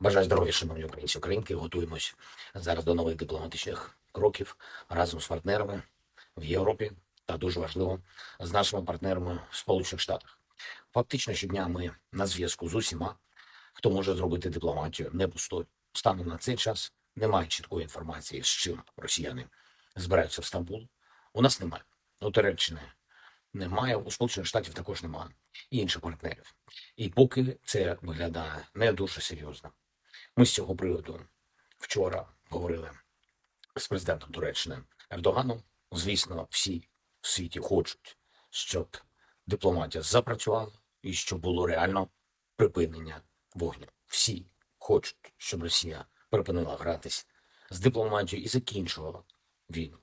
Бажаю здоров'я, шановні українці українки. Готуємось зараз до нових дипломатичних кроків разом з партнерами в Європі та дуже важливо з нашими партнерами в Сполучених Штатах. Фактично щодня ми на зв'язку з усіма, хто може зробити дипломатію не пустою. Станом на цей час немає чіткої інформації, з чим росіяни збираються в Стамбул. У нас немає. У Туреччини немає, у Сполучених Штатів також немає і інших партнерів. І поки це виглядає не дуже серйозно. Ми з цього приводу вчора говорили з президентом Туреччини Ердоганом. Звісно, всі в світі хочуть, щоб дипломатія запрацювала і щоб було реально припинення вогню. Всі хочуть, щоб Росія припинила гратись з дипломатією і закінчувала війну.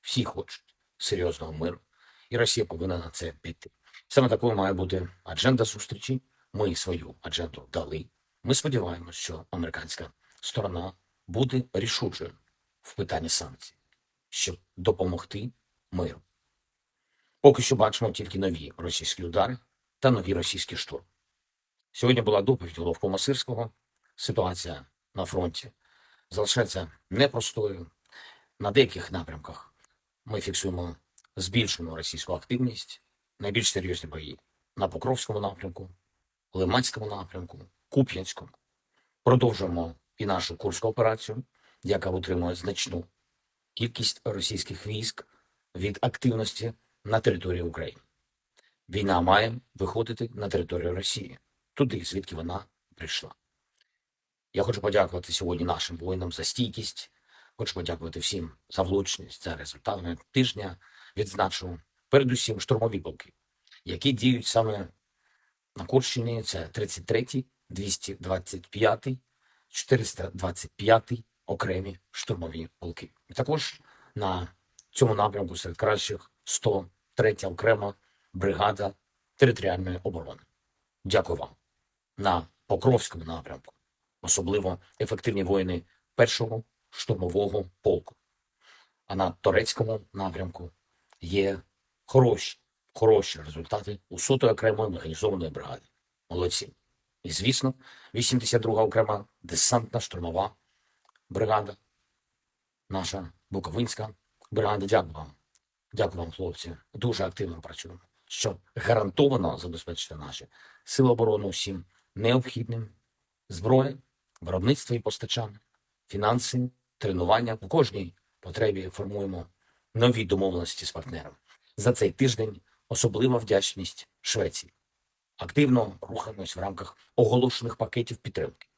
Всі хочуть серйозного миру, і Росія повинна на це піти. Саме такою має бути адженда зустрічі. Ми свою адженду дали. Ми сподіваємося, що американська сторона буде рішучою в питанні санкцій, щоб допомогти миру. Поки що бачимо тільки нові російські удари та нові російські штурми. Сьогодні була доповідь головкома Сирського. Ситуація на фронті залишається непростою. На деяких напрямках ми фіксуємо збільшену російську активність, найбільш серйозні бої на Покровському напрямку, Лиманському напрямку, Куп'янському. Продовжуємо і нашу курську операцію, яка утримує значну кількість російських військ від активності на території України. Війна має виходити на територію Росії, туди, звідки вона прийшла. Я хочу подякувати сьогодні нашим воїнам за стійкість. Хочу подякувати всім за влучність, за результатами тижня. Відзначу передусім штурмові полки, які діють саме на Курщині. Це 33-й, 225-й, 425-й окремі штурмові полки. І також на цьому напрямку серед кращих 103 окрема бригада територіальної оборони. Дякую вам. На Покровському напрямку особливо ефективні воїни першого штурмового полку. А на турецькому напрямку є хороші, хороші результати у сотої окремої механізованої бригади. Молодці. І, звісно, 82-га окрема десантна штурмова бригада, наша Буковинська бригада. Дякую вам. Дякую вам, хлопці. Дуже активно працюємо, щоб гарантовано забезпечити наші сили оборони усім необхідним зброя, виробництво і постачання, фінанси, тренування. У кожній потребі формуємо нові домовленості з партнерами. За цей тиждень особлива вдячність Швеції. Активно рухаємось в рамках оголошених пакетів підтримки.